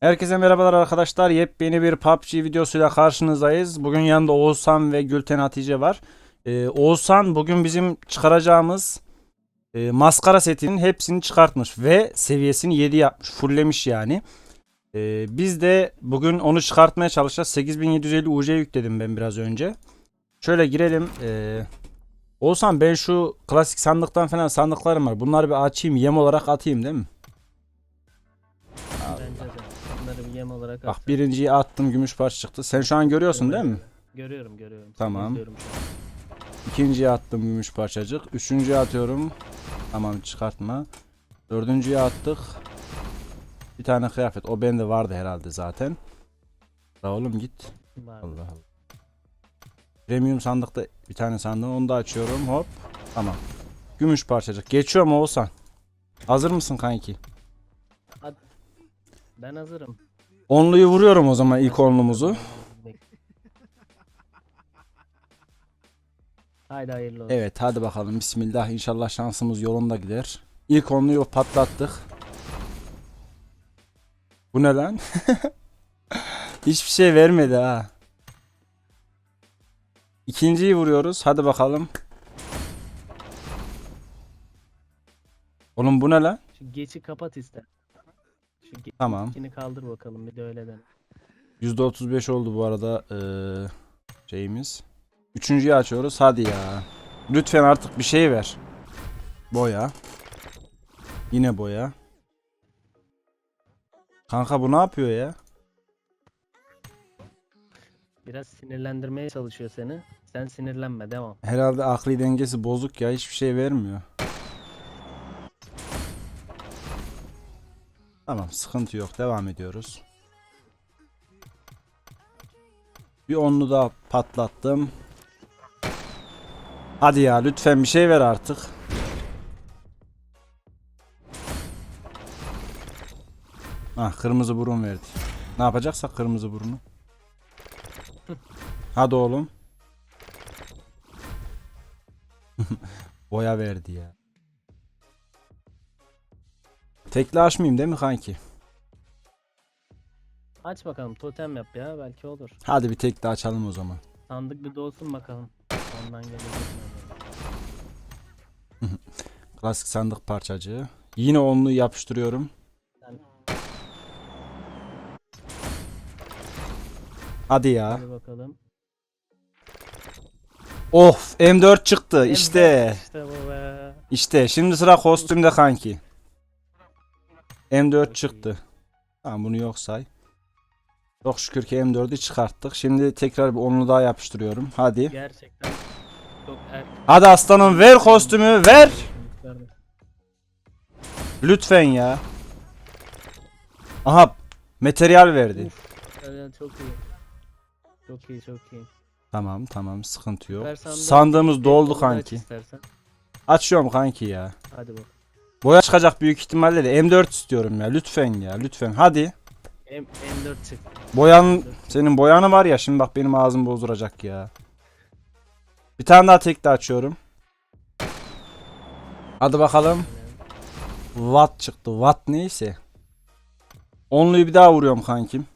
Herkese merhabalar arkadaşlar. Yepyeni bir PUBG videosuyla karşınızdayız. Bugün yanında Oğuzhan ve Gülten Hatice var. Ee, Oğuzhan bugün bizim çıkaracağımız e, maskara setinin hepsini çıkartmış ve seviyesini 7 yapmış. Fulllemiş yani. Ee, biz de bugün onu çıkartmaya çalışacağız. 8750 UC yükledim ben biraz önce. Şöyle girelim. Ee, Oğuzhan ben şu klasik sandıktan falan sandıklarım var. Bunları bir açayım yem olarak atayım değil mi? Olarak Bak at. birinciyi attım gümüş parça çıktı. Sen şu an görüyorsun değil mi? Görüyorum görüyorum. Tamam. İzliyorum şu an. İkinciye attım gümüş parçacık. Üçüncüye atıyorum. Tamam çıkartma. Dördüncüye attık. Bir tane kıyafet. O bende vardı herhalde zaten. La oğlum git. Var. Allah Allah. Premium sandıkta bir tane sandığı onu da açıyorum. Hop. Tamam. Gümüş parçacık. Geçiyor mu Oğuzhan? Hazır mısın kanki? Ben hazırım. Onluyu vuruyorum o zaman ilk onlumuzu. Haydi hayırlı olsun. Evet hadi bakalım bismillah inşallah şansımız yolunda gider. İlk onluyu patlattık. Bu ne lan? Hiçbir şey vermedi ha. İkinciyi vuruyoruz hadi bakalım. Oğlum bu ne lan? Şu geçi kapat ister. Şu Tamam. geçini kaldır bakalım bir de öyle dene. %35 oldu bu arada eee, şeyimiz. Üçüncüyü açıyoruz hadi ya. Lütfen artık bir şey ver. Boya. Yine boya. Kanka bu ne yapıyor ya? Biraz sinirlendirmeye çalışıyor seni. Sen sinirlenme devam. Herhalde akli dengesi bozuk ya hiçbir şey vermiyor. Tamam sıkıntı yok devam ediyoruz. Bir onlu daha patlattım. Hadi ya lütfen bir şey ver artık. Ah kırmızı burun verdi. Ne yapacaksak kırmızı burunu. Hadi oğlum. Boya verdi ya. Tekli açmayayım değil mi kanki? Aç bakalım totem yap ya belki olur. Hadi bir tekli açalım o zaman. Sandık bir dolsun bakalım. Ondan? Klasik sandık parçacığı. Yine onluyu yapıştırıyorum. Sen- Hadi ya. Hadi bakalım. Of M4 çıktı işte. İşte bu be. İşte şimdi sıra kostümde kanki. M4 çıktı. Tamam bunu yok say. Çok şükür ki M4'ü çıkarttık. Şimdi tekrar bir onlu daha yapıştırıyorum. Hadi. Gerçekten çok er... Hadi aslanım ver kostümü ver. Lütfen ya. Aha materyal verdi. Evet, çok iyi. Çok iyi çok iyi. Tamam tamam sıkıntı yok. Sandığı. Sandığımız doldu onu kanki. Açıyorum kanki ya. Hadi bak. Boya çıkacak büyük ihtimalle de M4 istiyorum ya lütfen ya lütfen hadi. M M4 çıktı. Boyanın senin boyanı var ya şimdi bak benim ağzım bozduracak ya. Bir tane daha tekli açıyorum. Hadi bakalım. Watt çıktı. Watt neyse. Onluyu bir daha vuruyorum kankim.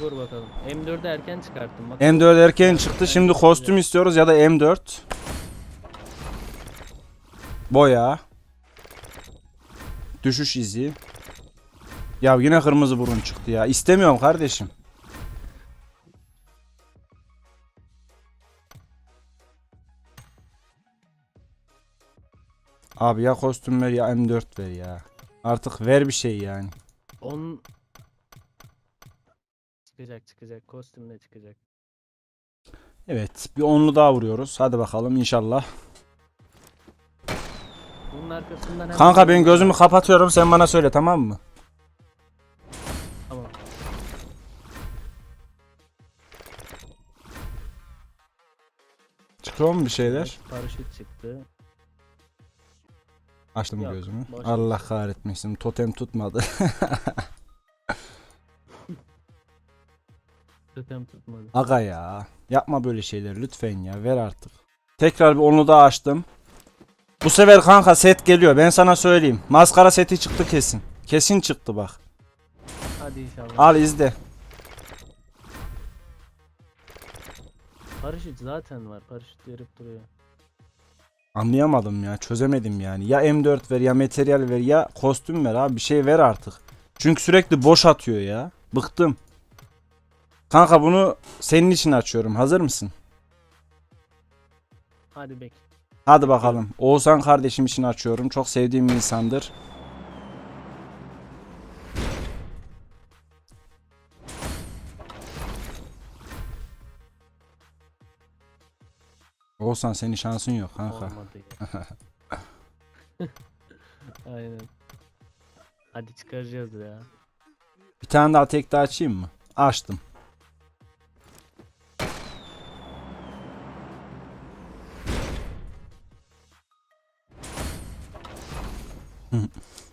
Vur bakalım. M4'ü erken çıkarttım. Bak. M4 erken çıktı. Şimdi kostüm istiyoruz ya da M4. Boya. Düşüş izi. Ya yine kırmızı burun çıktı ya. İstemiyorum kardeşim. Abi ya kostüm ver ya M4 ver ya. Artık ver bir şey yani. On çıkacak çıkacak. Kostüm de çıkacak. Evet bir onlu daha vuruyoruz. Hadi bakalım inşallah. Bunun arkasından hemen Kanka ben gözümü kapatıyorum sen bana söyle tamam mı? Tamam. Çıkıyor mu bir şeyler? Paraşüt çıktı. Açtım Yok, gözümü. boş Allah kahretmesin. Totem tutmadı. Totem tutmadı. Aga ya. Yapma böyle şeyler lütfen ya. Ver artık. Tekrar bir onu daha açtım. Bu sefer kanka set geliyor. Ben sana söyleyeyim. Maskara seti çıktı kesin. Kesin çıktı bak. Hadi inşallah. Al izle. Paraşüt zaten var. Paraşüt verip duruyor. Anlayamadım ya. Çözemedim yani. Ya M4 ver ya materyal ver ya kostüm ver abi. Bir şey ver artık. Çünkü sürekli boş atıyor ya. Bıktım. Kanka bunu senin için açıyorum. Hazır mısın? Hadi bek. Hadi bakalım. Oğuzhan kardeşim için açıyorum. Çok sevdiğim bir insandır. Oğuzhan senin şansın yok kanka. Aynen. Hadi çıkaracağız ya. Bir tane daha tek daha açayım mı? Açtım.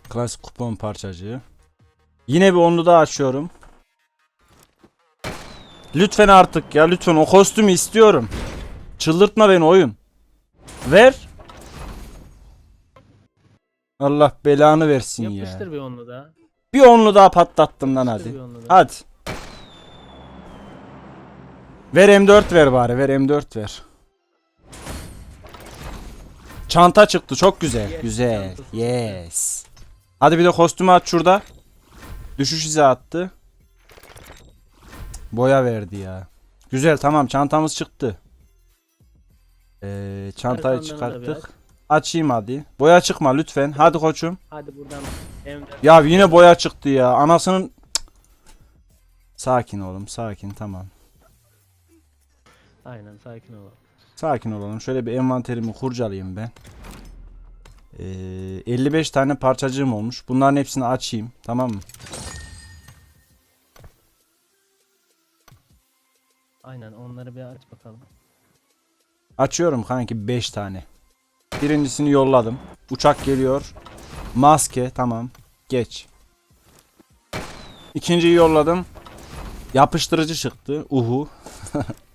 Klasik kupon parçacığı. Yine bir onlu daha açıyorum. Lütfen artık ya lütfen o kostümü istiyorum. Çıldırtma beni oyun. Ver. Allah belanı versin ya. Yapıştır bir onlu daha. Bir onlu daha patlattım lan Yapıştır hadi. Hadi. Ver M4 ver bari. Ver M4 ver. Çanta çıktı. Çok güzel. Yes, güzel. çantası Yes. Hadi bir de kostümü at şurada. Düşüş izi attı. Boya verdi ya. Güzel tamam çantamız çıktı. Ee, çantayı Arkandan çıkarttık. Açayım hadi. Boya çıkma lütfen. Hadi koçum. Hadi buradan M4 Ya yine boya çıktı ya. Anasının. Sakin oğlum, sakin tamam. Aynen sakin ol. Sakin olalım. Şöyle bir envanterimi kurcalayayım ben. Ee, 55 tane parçacığım olmuş. Bunların hepsini açayım. Tamam mı? Aynen onları bir aç bakalım. Açıyorum kanki 5 tane. Birincisini yolladım. Uçak geliyor. Maske tamam. Geç. İkinciyi yolladım. Yapıştırıcı çıktı. Uhu.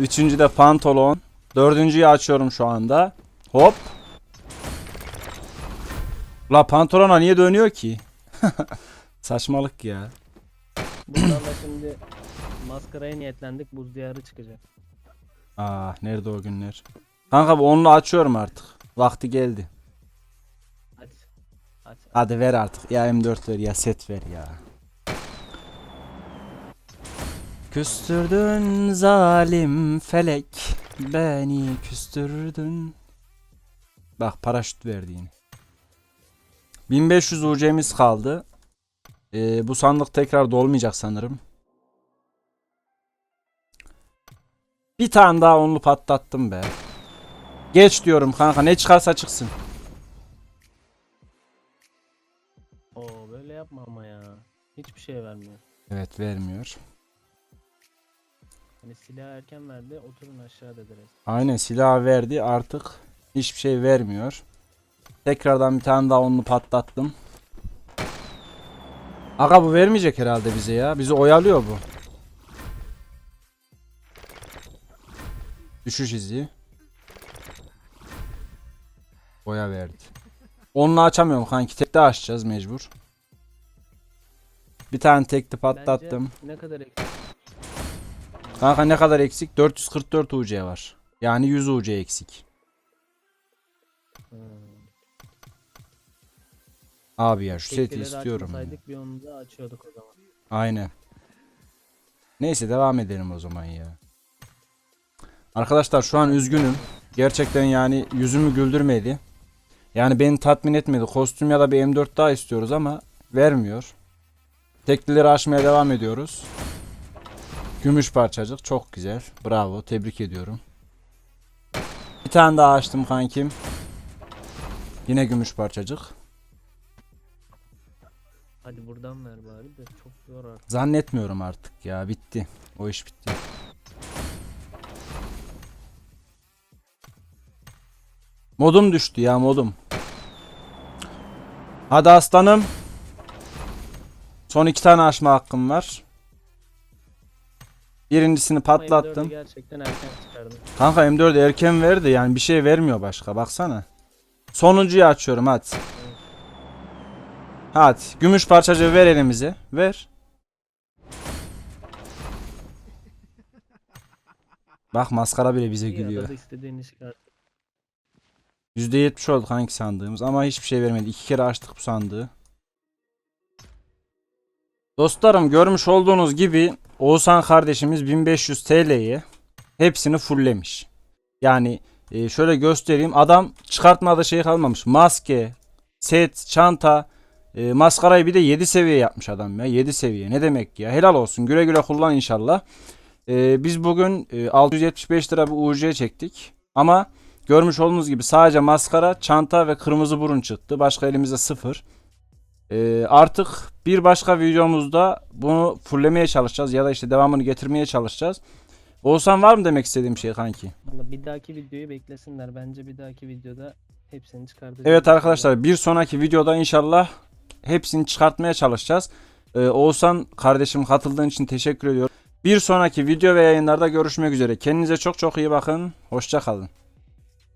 Üçüncü de pantolon. Dördüncüyü açıyorum şu anda. Hop. La pantolona niye dönüyor ki? Saçmalık ya. Buradan da şimdi maskaraya niyetlendik. Buz diyarı çıkacak. Aa Ah, nerede o günler? Kanka bu onlu açıyorum artık. Vakti geldi. Aç. Aç. Hadi ver artık. Ya M4 ver ya set ver ya. Küstürdün zalim felek beni küstürdün. Bak paraşüt verdi yine. 1500 UC'miz kaldı. Ee, bu sandık tekrar dolmayacak sanırım. Bir tane daha onlu patlattım be. Geç diyorum kanka ne çıkarsa çıksın. Oo böyle yapma ama ya. Hiçbir şey vermiyor. Evet vermiyor. Hani silah erken verdi. Oturun aşağı dedi resmen. Aynen silah verdi artık hiçbir şey vermiyor. Tekrardan bir tane daha onlu patlattım. Aga bu vermeyecek herhalde bize ya. Bizi oyalıyor bu. Düşüş izi. Boya verdi. Onunla açamıyorum kanki. Tekte açacağız mecbur. Bir tane tekli patlattım. Bence ne kadar eksik. Kanka ne kadar eksik? 444 UC var. Yani 100 UC eksik. Hmm. Abi ya şu seti istiyorum. bir onu da açıyorduk o zaman. Aynen. Neyse devam edelim o zaman ya. Arkadaşlar şu an üzgünüm. Gerçekten yani yüzümü güldürmedi. Yani beni tatmin etmedi. Kostüm ya da bir M4 daha istiyoruz ama vermiyor. Teklileri açmaya devam ediyoruz. Gümüş parçacık çok güzel. Bravo tebrik ediyorum. Bir tane daha açtım kankim. Yine gümüş parçacık. Hadi buradan ver bari de çok zor artık. Zannetmiyorum artık ya bitti. O iş bitti. Modum düştü ya modum. Hadi aslanım. Son iki tane açma hakkım var. Birincisini Ama M4'ü patlattım. gerçekten erken çıkardım. Kanka M4 erken verdi yani bir şey vermiyor başka baksana. Sonuncuyu açıyorum hadi. Hadi gümüş parçacığı ver elimize. Ver. Bak maskara bile bize gülüyor. arada istediğini çıkar. %70 olduk hangi sandığımız ama hiçbir şey vermedi. İki kere açtık bu sandığı. Dostlarım görmüş olduğunuz gibi Oğuzhan kardeşimiz 1500 TL'ye hepsini fulllemiş. Yani e, şöyle göstereyim. Adam çıkartmada şey kalmamış. Maske, set, çanta, e, maskarayı bir de 7 seviye yapmış adam ya. 7 seviye. Ne demek ya? Helal olsun. Güle güle kullan inşallah. E, biz bugün e, 675 lira bir UC çektik. Ama görmüş olduğunuz gibi sadece maskara, çanta ve kırmızı burun çıktı. Başka elimizde sıfır. E, artık bir başka videomuzda bunu fullemeye çalışacağız ya da işte devamını getirmeye çalışacağız. Oğuzhan var mı demek istediğim şey kanki? Valla bir dahaki videoyu beklesinler. Bence bir dahaki videoda hepsini çıkartacağız. Evet arkadaşlar bir sonraki videoda inşallah hepsini çıkartmaya çalışacağız. Ee, Oğuzhan kardeşim katıldığın için teşekkür ediyorum. Bir sonraki video ve yayınlarda görüşmek üzere. Kendinize çok çok iyi bakın. Hoşça kalın.